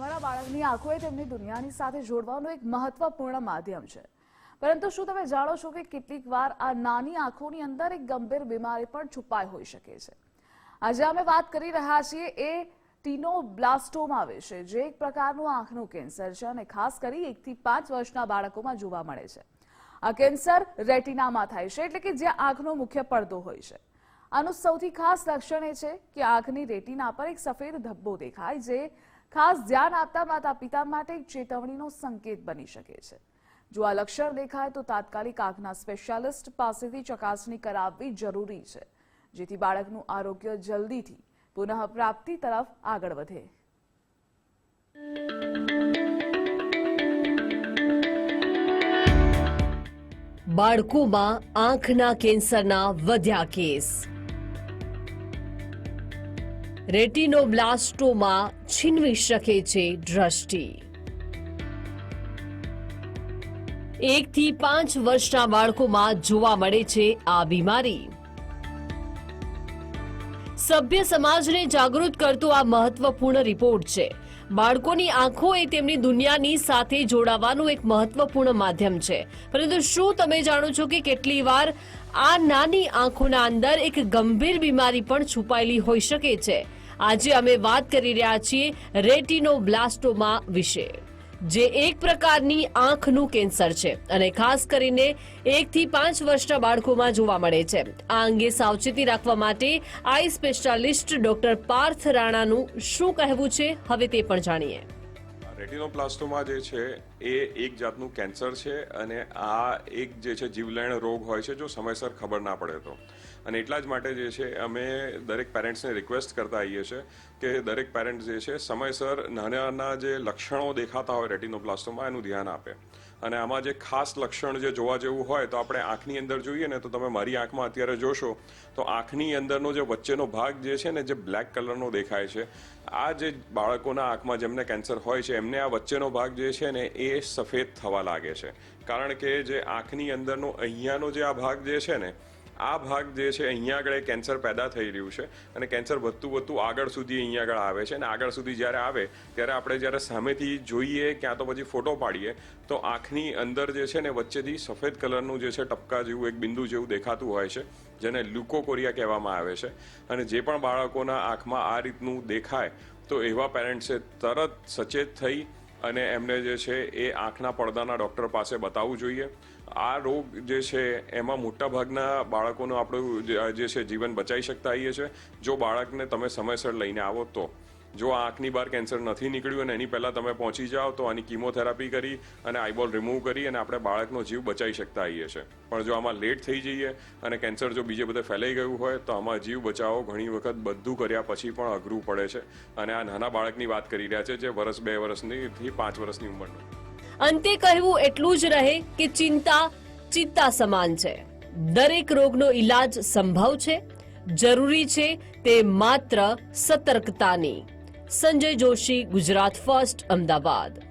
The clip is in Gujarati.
તમારા બાળકની આંખો એ તેમની દુનિયાની સાથે જોડવાનું એક મહત્વપૂર્ણ માધ્યમ છે. પરંતુ શું તમે જાણો છો કે કેટલીક વાર આ નાની આંખોની અંદર એક ગંભીર બીમારી પણ છુપાઈ હોઈ શકે છે? આજે અમે વાત કરી રહ્યા છીએ એ ટીનોબ્લાસ્ટોમા વિશે, જે એક પ્રકારનું આંખનું કેન્સર છે અને ખાસ કરી એકથી પાંચ વર્ષના બાળકોમાં જોવા મળે છે. આ કેન્સર રેટિનામાં થાય છે, એટલે કે જ્યાં આંખનો મુખ્ય પડદો હોય છે. આનું સૌથી ખાસ લક્ષણ એ છે કે આંખની રેટિના પર એક સફેદ ધબ્બો દેખાય, જે ખાસ ધ્યાન આપતા માતા પિતા માટે ચેતવણીનો સંકેત બની શકે છે. જો આ લક્ષણ દેખાય તો તાત્કાલિક આંખના સ્પેશિયાલિસ્ટ પાસેથી ચકાસણી કરાવવી જરૂરી છે, જેથી બાળકનું આરોગ્ય જલ્દીથી પુનઃ પ્રાપ્તિ તરફ આગળ વધે. બાળકોમાં આંખના કેન્સરના વધ્યા કેસ. રેટિનોબ્લાસ્ટોમાં છીનવી શકે છે દ્રષ્ટિ. એકથી પાંચ વર્ષના બાળકોમાં જોવા મળે છે આ બીમારી. સભ્ય સમાજને જાગૃત કરતો આ મહત્વપૂર્ણ રિપોર્ટ છે. બાળકોની આંખો એ તેમની દુનિયાની સાથે જોડાવાનું એક મહત્વપૂર્ણ માધ્યમ છે. પરંતુ શું તમે જાણો છો કે કેટલી વાર આ નાની આંખોના અંદર એક ગંભીર બીમારી પણ છુપાયેલી હોઈ શકે છે. આજે અમે વાત કરી રહ્યા છીએ રેટિનોબ્લાસ્ટોમા વિશે, જે એક પ્રકારની આંખનું કેન્સર છે અને ખાસ કરીને એકથી પાંચ વર્ષના બાળકોમાં જોવા મળે છે. આ અંગે સાવચેતી રાખવા માટે આઈ સ્પેશિયાલિસ્ટ ડોક્ટર પાર્થ રાણાનું શું કહેવું છે, હવે તે પણ જાણીએ. રેટિનોપ્લાસ્ટોમા જે છે એ એક જાતનું કેન્સર છે અને આ એક જે છે જીવલેણ રોગ હોય છે જો સમયસર ખબર ના પડે તો. અને એટલા જ માટે જે છે અમે દરેક પેરેન્ટ્સને રિક્વેસ્ટ કરતા આવીએ છીએ કે દરેક પેરેન્ટ જે છે સમયસર નાના નાના જે લક્ષણો દેખાતા હોય રેટિનોપ્લાસ્ટોમાં એનું ધ્યાન આપે. અને આમાં જે ખાસ લક્ષણ જે જોવા જેવું હોય તો આપણે આંખની અંદર જોઈએ ને તો તમે મારી આંખમાં અત્યારે જોશો, તો આંખની અંદરનો જે વચ્ચેનો ભાગ જે છે ને જે બ્લેક કલરનો દેખાય છે. આ જે બાળકોના આંખમાં જેમને કેન્સર હોય છે, એમને આ વચ્ચેનો ભાગ જે છે ને એ સફેદ થવા લાગે છે. કારણ કે જે આંખની અંદરનો અહીંયાનો જે આ ભાગ જે છે ને આ ભાગ જે છે, અહીંયા આગળ એ કેન્સર પેદા થઈ રહ્યું છે અને કેન્સર વધતું વધતું આગળ સુધી અહીંયા આગળ આવે છે અને આગળ સુધી જ્યારે આવે, ત્યારે આપણે જ્યારે સામેથી જોઈએ, ક્યાં તો પછી ફોટો પાડીએ, તો આંખની અંદર જે છે ને વચ્ચેથી સફેદ કલરનું જે છે ટપકા જેવું એક બિંદુ જેવું દેખાતું હોય છે, જેને લ્યુકોકોરિયા કહેવામાં આવે છે. અને જે પણ બાળકોના આંખમાં આ રીતનું દેખાય, તો એવા પેરેન્ટ્સે તરત સચેત થઈ અને એમને જે છે એ આંખના પડદાના ડૉક્ટર પાસે બતાવવું જોઈએ. આ રોગ જે છે એમાં મોટાભાગના બાળકોનું આપણું જે છે જીવન બચાવી શકતા આવીએ છીએ. જો બાળકને તમે સમયસર લઈને આવો તો. જો આંખની બહાર કેન્સર નથી નીકળ્યું અને એની પહેલાં તમે પહોંચી જાઓ, તો આની કિમોથેરાપી કરી અને આઈબોલ રિમૂવ કરી અને આપણે બાળકનો જીવ બચાવી શકતા આવીએ છીએ. પણ જો આમાં લેટ થઈ જઈએ અને કેન્સર જો બીજે બધે ફેલાઈ ગયું હોય, તો આમાં જીવ બચાવો ઘણી વખત બધું કર્યા પછી પણ અઘરું પડે છે. અને આ નાના બાળકની વાત કરી રહ્યા છે જે વર્ષ બે વર્ષની પાંચ વર્ષની ઉંમરનું. અંતે કહેવું એટલું જ રહે કે ચિંતા ચિંતા સમાન છે. દરેક રોગનો ઈલાજ સંભવ છે. જરૂરી છે તે માત્ર સતર્કતાની સંજય જોશી ગુજરાત ફર્સ્ટ અમદાવાદ.